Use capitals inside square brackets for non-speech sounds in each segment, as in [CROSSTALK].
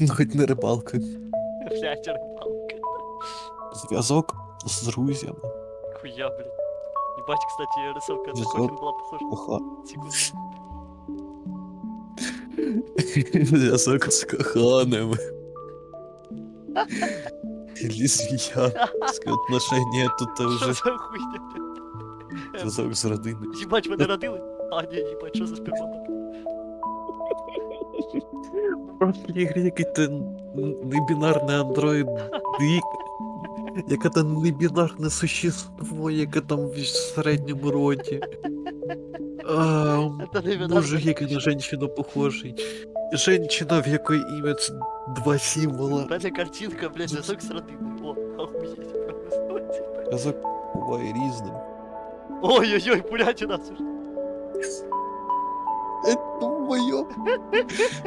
Ну, хоч не рибалка. Блять, рибалка. Зв'язок з друзями. Хуя, блядь. Ебать, кстати, рисовка на Зв'язок. кофін була похожа. Коха. Секунду. Зв'язок з коханими. Лесбиянське отношення тут Що вже за хуйня, блядь? зв'язок з родиною. Ебать, мене родили? А, ні, ебать, що за сперматок? Прошлій грі який ти небінарний андроїд, і- яке там небінарне существо, яке там в середньому роді. А, мужик, який на женщину похожий. Женщина, в якої ім'я два символа. мене картинка, блядь, зв'язок з родиною. О, охуєть. просто. Зв'язок буває різним. Ой-ой-ой, блядь, у нас уже.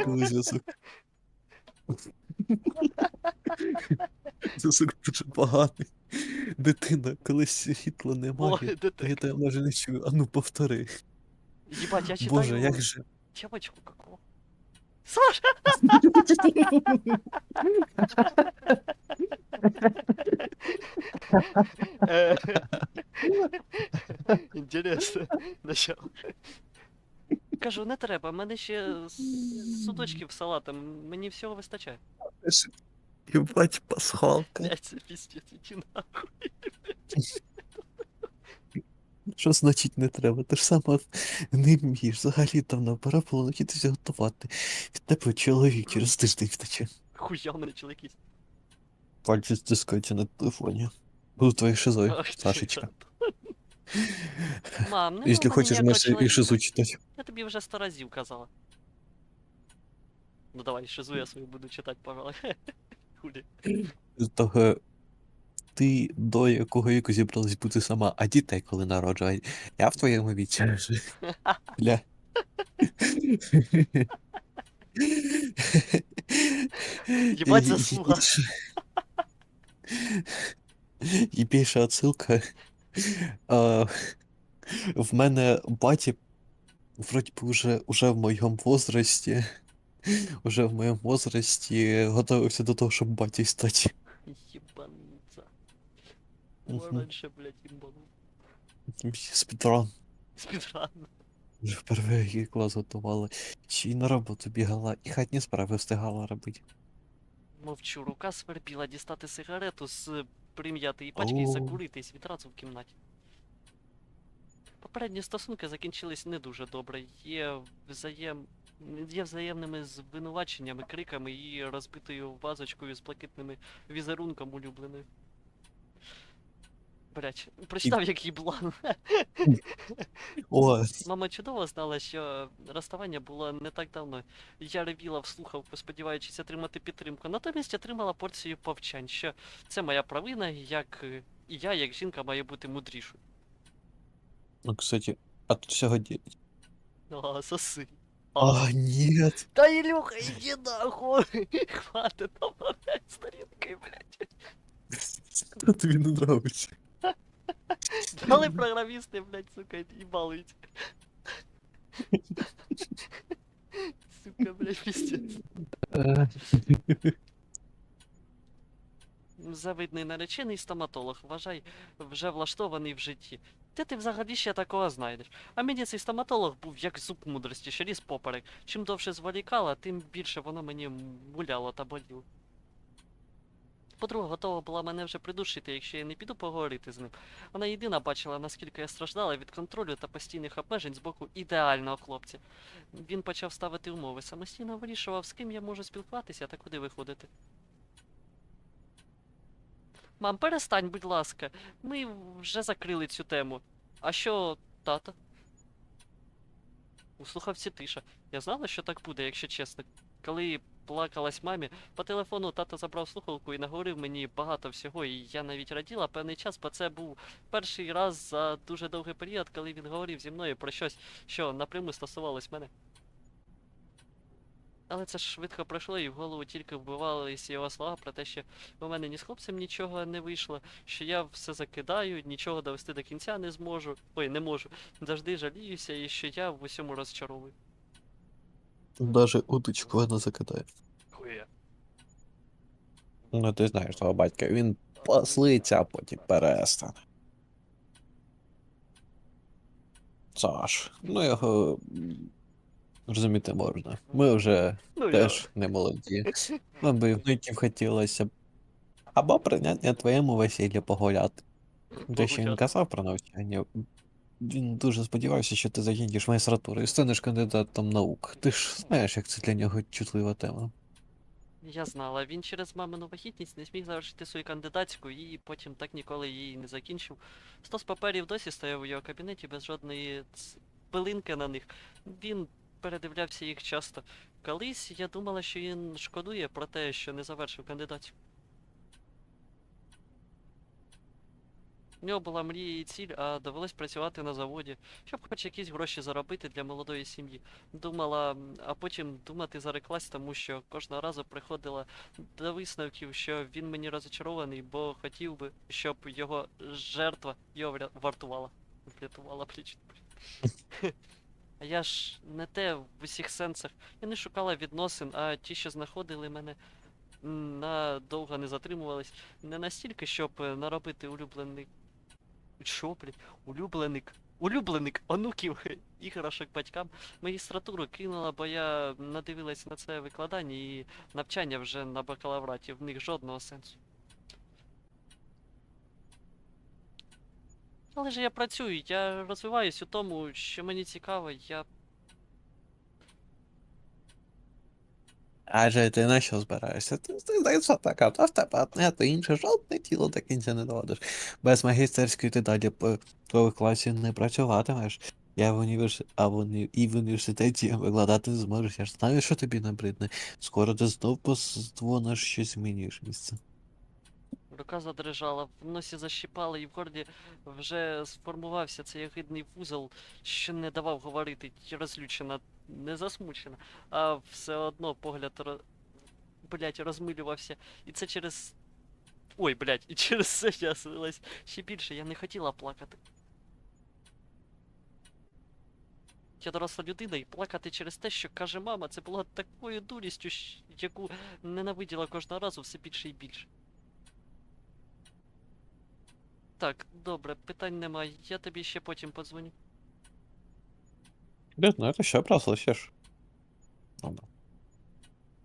Коли зв'язок. Дуже поганий. Дитина, коли світла Ой, немає, то я тебе майже не чую. А ну повтори. Ебать, я читаю Боже, як же. девочку какого. Саша! [LAUGHS] Э, [LAUGHS] Інтересно. Начало. Кажу, не треба, в мене ще с- судочків з салатом, мені всього вистачає. Єбать, пасхалка. Блять, це піздець, іди нахуй. Що значить не треба? Ти ж сама не вмієш. Взагалі там на пора було навчитися готувати. Від тебе чоловік через тиждень втече. Хуя мене чоловік Пальці стискаються на телефоні. Буду твоєю шизою, Сашечка. Мам, не Якщо хочеш, можеш і шизу читати. Я тобі вже сто разів казала. Ну давай, шизу я свою буду читати, пожалуй. Хулі. Того ти до якого віку зібралась бути сама, а дітей коли народжують. Я в твоєму віці вже. Бля. І- заслуга. і ще- [LAUGHS] В мене батя, вроді би, уже, уже в моєму возрасті, уже в моєму возрасті готувався до того, щоб батьком стати. Єбануться. Раніше, блядь, імбанув. Спідран. Спідран. Вже в перший клас готували. Й на роботу бігала, і хатні справи встигала робити. Мовчу, рука свербіла дістати сигарету з прим'ятої пачки і закуритись відразу в кімнаті. Попередні стосунки закінчились не дуже добре. Є взаєм... Є взаємними звинуваченнями, криками і розбитою вазочкою з блакитними візерунком улюбленою. Блять, прочитав який блан. О, Мама чудово знала, що розставання було не так давно. Я ревіла в слухавку, сподіваючись отримати підтримку. Натомість отримала порцію повчань, що це моя провина, як і я, як жінка, маю бути мудрішою. ну, кстати, а тут сьогодні. А, соси. А, ні. Та Ілюха, іди нахуй! Хватит там опять сторінки, блядь. Тобі не нравиться? Дали програмісти, блядь, сука, і балують. Сука, блядь, пиздец. Завидний наречений стоматолог, вважай, вже влаштований в житті. Де ти взагалі ще такого знайдеш? А мені цей стоматолог був як зуб мудрості, що ліз поперек. Чим довше зволікала, тим більше воно мені муляло та боліло. Подруга готова була мене вже придушити, якщо я не піду поговорити з ним. Вона єдина бачила, наскільки я страждала від контролю та постійних обмежень з боку ідеального хлопця. Він почав ставити умови, самостійно вирішував, з ким я можу спілкуватися та куди виходити. Мам, перестань, будь ласка. Ми вже закрили цю тему. А що, тато? У слухавці тиша. Я знала, що так буде, якщо чесно. Коли плакалась мамі, по телефону тато забрав слухалку і наговорив мені багато всього, і я навіть раділа певний час, бо це був перший раз за дуже довгий період, коли він говорив зі мною про щось, що напряму стосувалось мене. Але це ж швидко пройшло, і в голову тільки вбивалися його слова про те, що у мене ні з хлопцем нічого не вийшло, що я все закидаю, нічого довести до кінця не зможу. Ой, не можу. Завжди жаліюся, і що я в усьому розчаровую. Даже удочку вона закидає. Хуя. Ну, ти знаєш твого батька, він послиться, а потім перестане. Саш, ну його розуміти можна. Ми вже Ну, теж не молоді. [LAUGHS] Нам би внуків хотілося б. Або прийняти на твоєму весіллі погуляти. Де ще він казав про навчання. Він дуже сподівався, що ти закінчиш магістратуру і станеш кандидатом наук. Ти ж знаєш, як це для нього чутлива тема. Я знала, він через мамину вагітність не зміг завершити свою кандидатську і потім так ніколи її не закінчив. Стос паперів досі стояв у його кабінеті без жодної пилинки на них. Він передивлявся їх часто. Колись я думала, що він шкодує про те, що не завершив кандидатську. У нього була мрія і ціль, а довелось працювати на заводі, щоб хоч якісь гроші заробити для молодої сім'ї. Думала, а потім думати зареклась, тому що кожного разу приходила до висновків, що він мені розочарований, бо хотів би, щоб його жертва його вартувала. Врятувала пліч. А я ж не те в усіх сенсах. Я не шукала відносин, а ті, що знаходили мене, надовго не затримувались. Не настільки, щоб е, наробити улюблений. Що, блядь? Улюбленик. Улюбленик онуків [LAUGHS] іграшок батькам. Магістратуру кинула, бо я надивилась на це викладання і навчання вже на бакалавраті. В них жодного сенсу. Але ж я працюю, я розвиваюсь у тому, що мені цікаво, я Адже ти на що збираєшся? Ти, здається така, то в тебе одне, то інше, жодне тіло до кінця не доводиш. Без магістерської ти далі по твоїх класі не працюватимеш. Я в універс... а в і в університеті викладати зможеш. Я ж знаю, що тобі набридне. Скоро ти знов позвониш, щось змінюєш місце. Рука задрижала, в носі защіпала, і в горлі вже сформувався цей огидний вузол, що не давав говорити, розлючена, не засмучена, а все одно погляд ро... блять, розмилювався. І це через. Ой, блять, і через це я злилась ще більше, я не хотіла плакати. Я доросла людина і плакати через те, що каже мама, це було такою дурістю, яку ненавиділа кожного разу все більше і більше. Так, добре, питань немає. Я тобі ще потім подзвоню. Не знаю, ти що прослухаєш? Ладно.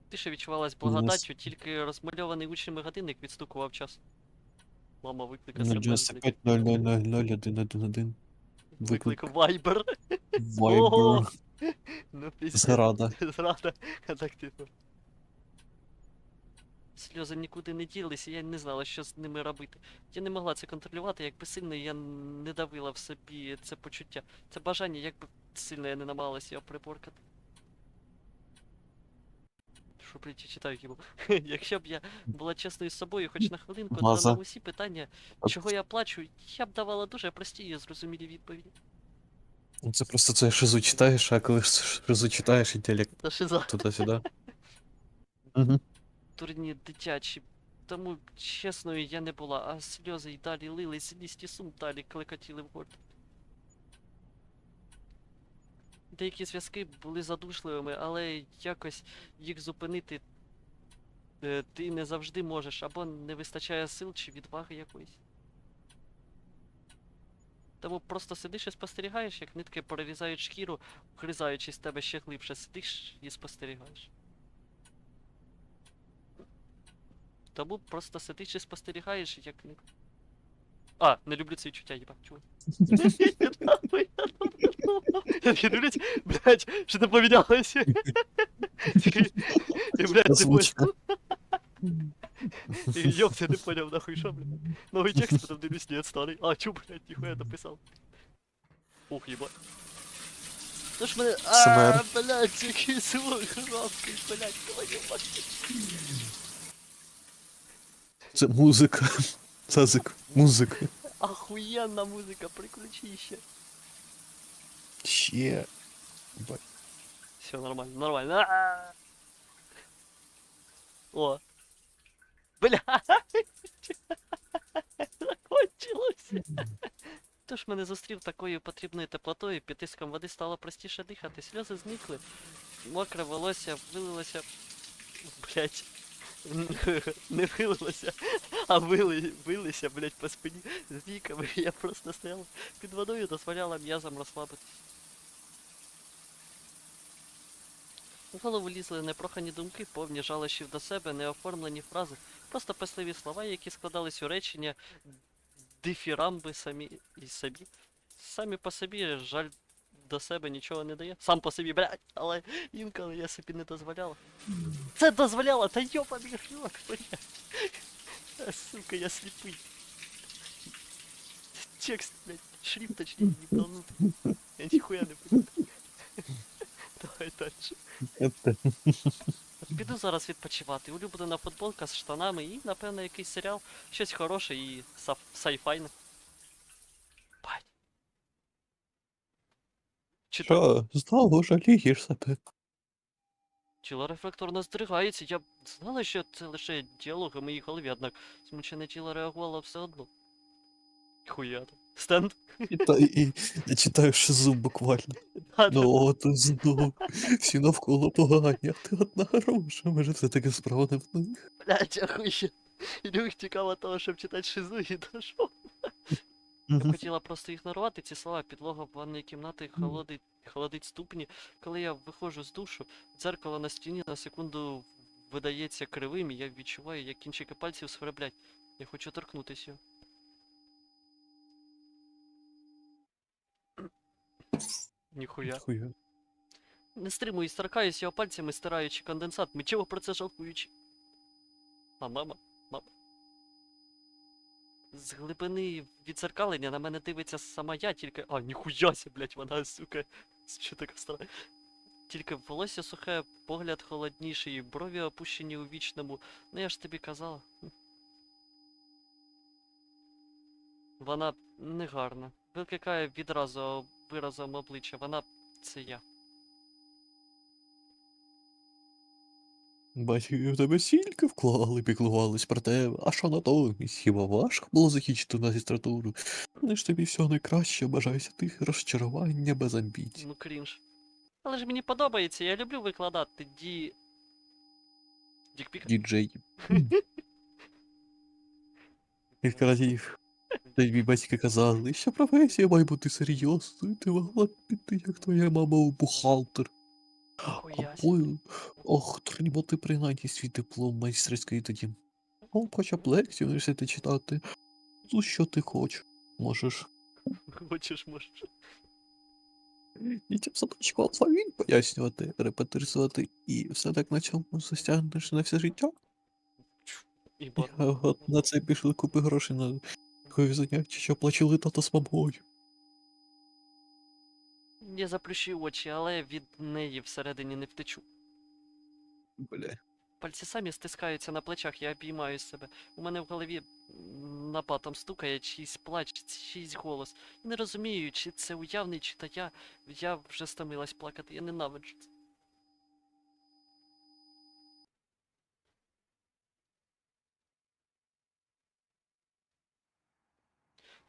Ти ще відчувалась Ну, благодаттю, тільки розмальований учнями годинник відстукував час. Мама виклика Ну, себе. 95 0 0 0 0 1 1 1 Виклик. Viber. Viber. Ну, пиздец. Зрада. Зрада. А так типу. Сльози нікуди не ділися, я не знала, що з ними робити. Я не могла це контролювати, якби сильно я не давила в собі це почуття. Це бажання, якби сильно я не намагалася його приборкати. Що блядь, я читаю йому. [LAUGHS] Якщо б я була чесною з собою хоч на хвилинку, то на усі питання, чого я плачу, я б давала дуже прості і зрозумілі відповіді. Ну, Це просто це шизу читаєш, а коли шизу читаєш, інтелект Та шиза. туди-сюди. [LAUGHS] дурні дитячі. Тому чесною я не була, а сльози й далі лились, злість і сум далі клекотіли в горлі. Деякі зв'язки були задушливими, але якось їх зупинити е, ти не завжди можеш, або не вистачає сил чи відваги якоїсь. Тому просто сидиш і спостерігаєш, як нитки перерізають шкіру, вгризаючись в тебе ще глибше, сидиш і спостерігаєш. Тому просто сидиш і спостерігаєш, як не. А, не люблю ці відчуття, їба, чуй. Нахуй, я добре думав. Я такий дивлюсь, блядь, що ти помінялося? Такий, І, блядь, ти Озвучка. понял. І Йоп, я не поняв, нахуй, що, блядь. Новий текст, потім дивлюсь, ні, старий. А, чу, блядь, ніхуя написав. Ух, їба. Ну ж мене, а, СМР. блядь, який звук громкий, блядь, твою мать. Це музика. Цазик, музика. Охуєнна музика, приключище. Ще. Бать. Все нормально, нормально. А-а-а. О. Бля. Закончилось. Тож мене зустрів такою потрібною теплотою, під тиском води стало простіше дихати, сльози зникли, мокре волосся вилилося. Блять. [LAUGHS] Не вилилося, а вили, вилися, блядь, по спині з віками. Я просто стояла під водою, дозволяла м'язам розслабитись. В голову лізли непрохані думки, повні жалощів до себе, неоформлені фрази, просто писливі слова, які складались у речення дифірамби самі і собі. Самі по собі жаль до себе нічого не дає. Сам по собі, блядь, але інколи я собі не дозволяла. Це дозволяла, та йобаний рот, блядь. Сука, я сліпий. Текст, блядь, шрифт точнее не долнутый. Я нихуя не понимаю. Давай дальше. Піду зараз відпочивати. Улюблена футболка з штанами і, напевно, якийсь серіал, щось хороше і сайфайне. Чи так? Що, знову жалієш себе? Тіло рефлекторно здригається. Я б знала, що це лише діалог у моїй голові, однак змучене тіло реагувало все одно. Хуя там. Стенд. Та, і, і шизу буквально. [LAUGHS] Да, да. Ну от знов. Всі навколо погані, а ти одна хороша. Може це таке справа не в них? Блять, ахує. Люк тікав від того, щоб читати шизу і дошов. Я б хотіла просто ігнорувати ці слова, підлога ванної кімнати холодить, холодить ступні. Коли я виходжу з душу, дзеркало на стіні на секунду видається кривим, і я відчуваю, як кінчики пальців сверблять. Я хочу торкнутися. Ніхуя. Хуя. Не стримуюсь, торкаюсь його пальцями, стираючи конденсат, миттєво про це жалкуючи. А мама. З глибини відзеркалення на мене дивиться сама я, тільки. А, ніхуяся, блять, вона, сука. Що така стара. Тільки волосся сухе, погляд холодніший, брові опущені у вічному. Ну я ж тобі казала. Вона негарна. Викликає відразу виразом обличчя. Вона це я. Батьки в тебе стільки вклали, піклувались про тебе. А що натомість? Хіба важко було закінчити магістратуру? Вони ж тобі всього найкраще, бажаюся тих розчарування без амбіцій. Ну крінж. Але ж мені подобається, я люблю викладати ді. Дікпік? Діджей. [LAUGHS] Кілька разів тобі батьки казали, що професія має бути серйозною, ти могла піти, як твоя мама у бухгалтер. Або, ох, отримати принаймні свій диплом майстерський тоді. О, хоча б лекцію університеті читати. Ну, що ти хочеш, можеш. [LAUGHS] Хочеш, можеш. Дітям садочку алфавіт пояснювати, репетирувати, і все так на цьому застягнеш на все життя. І. Я от на це пішли купи грошей на такі заняття, що плачили тата з мамою. Я заплющую очі, але від неї всередині не втечу. Бля. Пальці самі стискаються на плечах, я обіймаю себе. У мене в голові напатом стукає чийсь плач, чийсь голос. Не розумію, чи це уявний, чи та я. Я вже стомилась плакати, я ненавиджу це.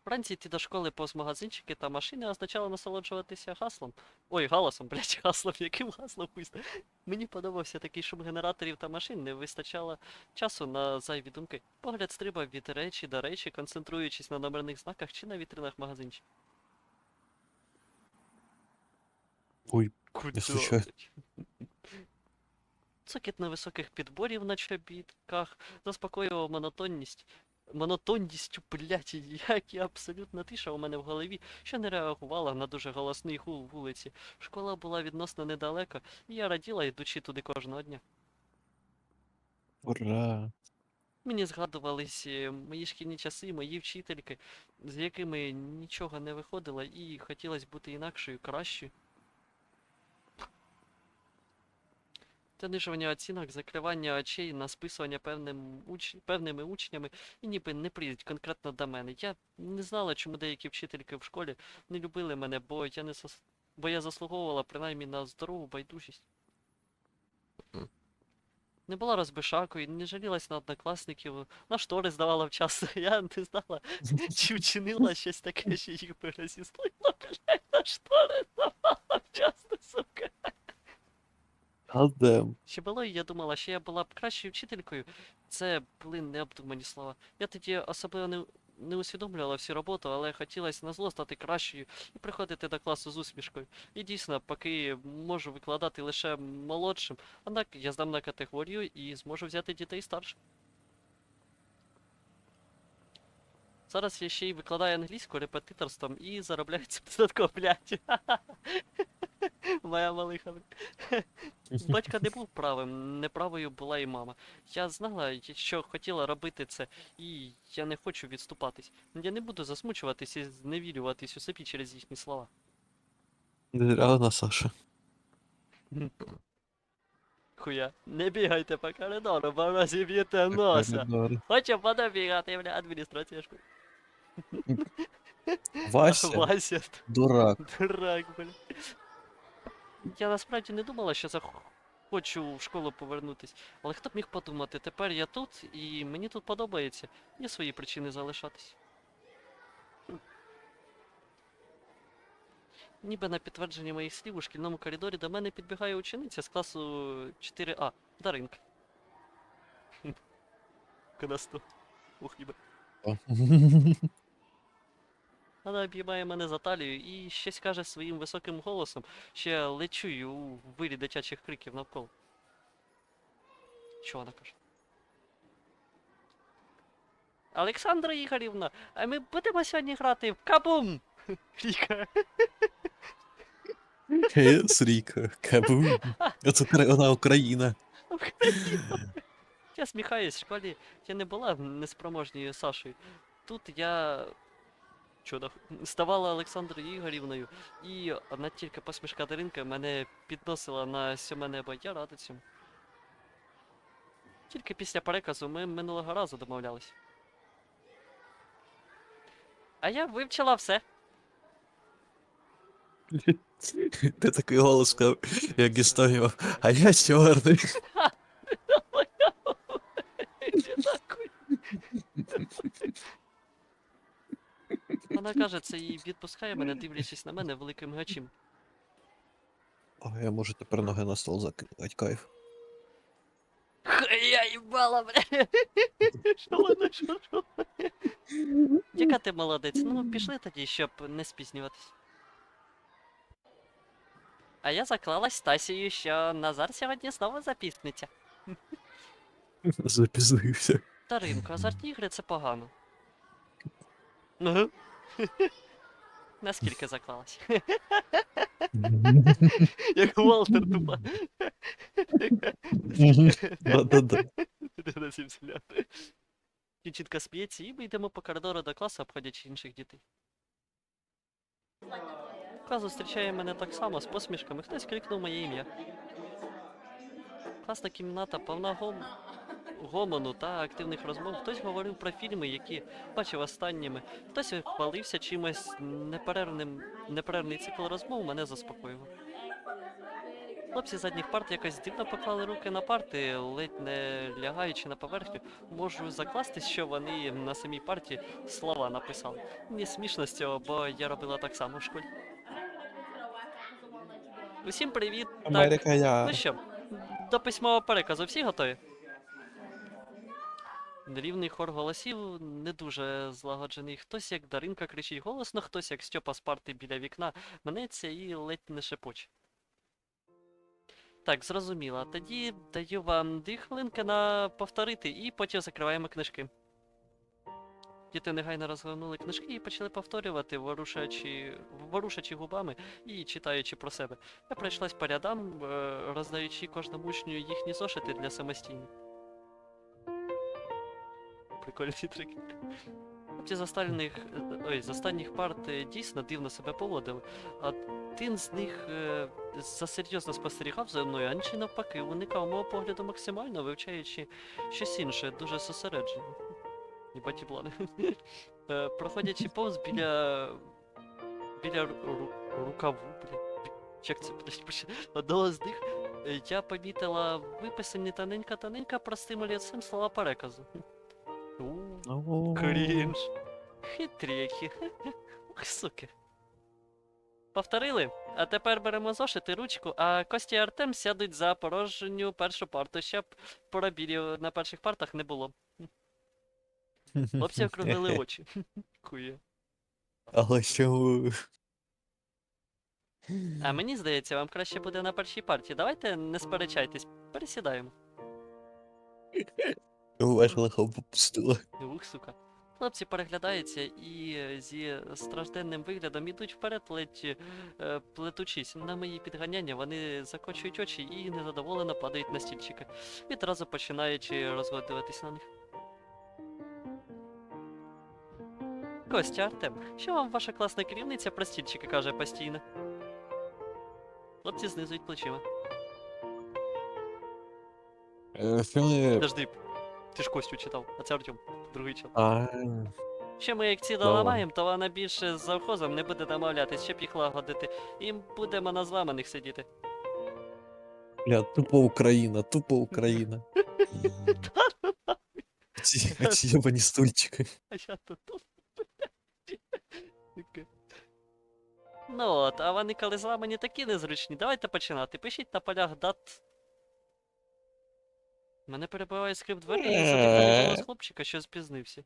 Вранці йти до школи повз магазинчики та машини означало насолоджуватися гаслом. Ой, галасом, [LAUGHS] блять, гаслом, яким гаслом хуй Мені подобався такий шум генераторів та машин, не вистачало часу на зайві думки. Погляд стрибав від речі до речі, концентруючись на номерних знаках чи на вітринах магазинчиків. Ой, Куда? Цокіт невисоких підборів на чобітках заспокоював монотонність. Монотонністю, блять, як і абсолютна тиша у мене в голові, що не реагувала на дуже голосний гул вулиці. Школа була відносно недалеко, і я раділа, йдучи туди кожного дня. ура. Мені згадувались мої шкільні часи, мої вчительки, з якими нічого не виходило, і хотілося бути інакшою, кращою. Занижування оцінок, закривання очей на списування певним уч... певними учнями і ніби не прийдуть конкретно до мене. Я не знала, чому деякі вчительки в школі не любили мене, бо я не зас... бо я заслуговувала принаймні на здорову байдужість. Не була розбишакою, не жалілась на однокласників, на штори здавала вчасно. [LAUGHS] Я не знала, чи вчинила щось таке, що їх би розіслила, блядь, на штори здавала вчасно, сука. Гадем. Ще було, я думала, що я була б кращою вчителькою. Це були необдумані слова. Я тоді особливо не, не усвідомлювала всю роботу, але хотілося на зло стати кращою і приходити до класу з усмішкою. І дійсно, поки можу викладати лише молодшим, однак я здам на категорію і зможу взяти дітей старших. Зараз я ще й викладаю англійську репетиторством і заробляю цим [LAUGHS] додатково, блядь. Моя малиха. [LAUGHS] Батько не був правим, неправою була і мама. Я знала, що хотіла робити це, і я не хочу відступатись. Я не буду засмучуватись і зневірюватись у собі через їхні слова. Вона, Саша. Хуя, не бігайте по коридору, бо розіб'єте носа. Коридор. Хочу подобігати, бля, адміністративку. Вася, Вася, дурак. дурак, бля. Я насправді не думала, що захочу в школу повернутись. Але хто б міг подумати, тепер я тут і мені тут подобається. Є свої причини залишатись. Ніби на підтвердження моїх слів у шкільному коридорі до мене підбігає учениця з класу 4А. Даринка. Хм. Кадасто. Ух, ніби. [LAUGHS] Вона обіймає мене за талію і щось каже своїм високим голосом, що я лечую у вирі дитячих криків навколо. Що вона каже? Олександра Ігорівна, а ми будемо сьогодні грати в кабум! [LAUGHS] Ріка. Хес, Ріка, кабум. [LAUGHS] Це Укра- вона Україна. Я сміхаюсь, в школі я не була неспроможною Сашою. Тут я. Чудо, ставала Олександрою Ігорівною, і одна тільки посмішка Даринка мене підносила на сьоме небо, я радий цьому. Тільки після переказу ми минулого разу домовлялись. А я вивчила все. [LAUGHS] Ти такий голос сказав, як історію. А я чорний. [LAUGHS] Вона каже, це і відпускає мене, дивлячись на мене великим гачем. О, я можу тепер ноги на стол закидати, кайф. Хай я їбала, бля. Що вона, що, що? Яка ти молодець? Ну, пішли тоді, щоб не спізнюватись. А я заклалась Стасією, що Назар сьогодні знову запісниться. Запізнився. Таринко, азартні ігри це погано. Ага. [LAUGHS] [LAUGHS] Наскільки заклалась? [LAUGHS] Як. Да-да-да. На сім селян. Дівчинка сміється, і ми йдемо по коридору до класу, обходячи інших дітей. Клас зустрічає мене так само з посмішками, хтось крикнув моє ім'я. Класна кімната повна гом... гомону та активних розмов. Хтось говорив про фільми, які бачив останніми. Хтось хвалився чимось неперервним. Неперервний цикл розмов мене заспокоював. Хлопці задніх парт якось дивно поклали руки на парти, ледь не лягаючи на поверхню. Можу закластись, що вони на самій парті слова написали. Мені смішно з цього, бо я робила так само в школі. Усім привіт! Так, я. ну що, до письмового переказу всі готові? Нерівний хор голосів не дуже злагоджений. Хтось як Даринка кричить голосно, хтось як Стьопа з парти біля вікна мнеться і ледь не шепоче. Так, зрозуміло. Тоді даю вам дві хвилинки на повторити і потім закриваємо книжки. Діти негайно розгорнули книжки і почали повторювати, ворушачи, ворушачи губами і читаючи про себе. Я пройшлась по рядам, е, роздаючи кожному учню їхні зошити для самостійних. Прикольний трик. Хлопці з останніх, ой, з останніх парт е, дійсно дивно себе поводили. А Один з них е, засерйозно спостерігав за мною, а інший навпаки, уникав мого погляду максимально, вивчаючи щось інше, дуже зосереджено. Єбаті плани. Е, Проходячи повз біля. біля ру- ру- рукаву, бля. Як це блядь, одного з них е, я помітила виписані тоненька-тоненька простим олівцем слова переказу. Крінж. Хитрі які. [LAUGHS] Суки. Повторили? А тепер беремо зошит і ручку, а Костя і Артем сядуть за порожню першу парту, щоб пробілів на перших партах не було. Хлопці округлили [LAUGHS] очі. Кує. Але що. А мені здається, вам краще буде на першій парті. Давайте не сперечайтесь, пересідаємо. Ваш легко попустила. Ух, сука. Хлопці переглядаються і зі стражденним виглядом ідуть вперед, ледь е, плетучись. На мої підганяння вони закочують очі і незадоволено падають на стільчики, відразу починаючи розгодуватись на них. Костя, Артем, що вам ваша класна керівниця про стільчики каже постійно? Хлопці знизують плечима. Е. Подожди, ти ж Костю читав, а це Артем, другий чел. А, Ще ми як ці доламаємо, то вона більше з завхозом не буде домовлятись, щоб їх лагодити. Їм будемо на зламаних сидіти. бля, тупо Україна, тупо Україна. [LAUGHS] Ці, ці єбані стульчики. А я тут. Таке. Ну от, а вони коли зламані такі незручні. Давайте починати. Пишіть на полях дат. Мене перебиває скрип двері і за з хлопчика, що спізнився.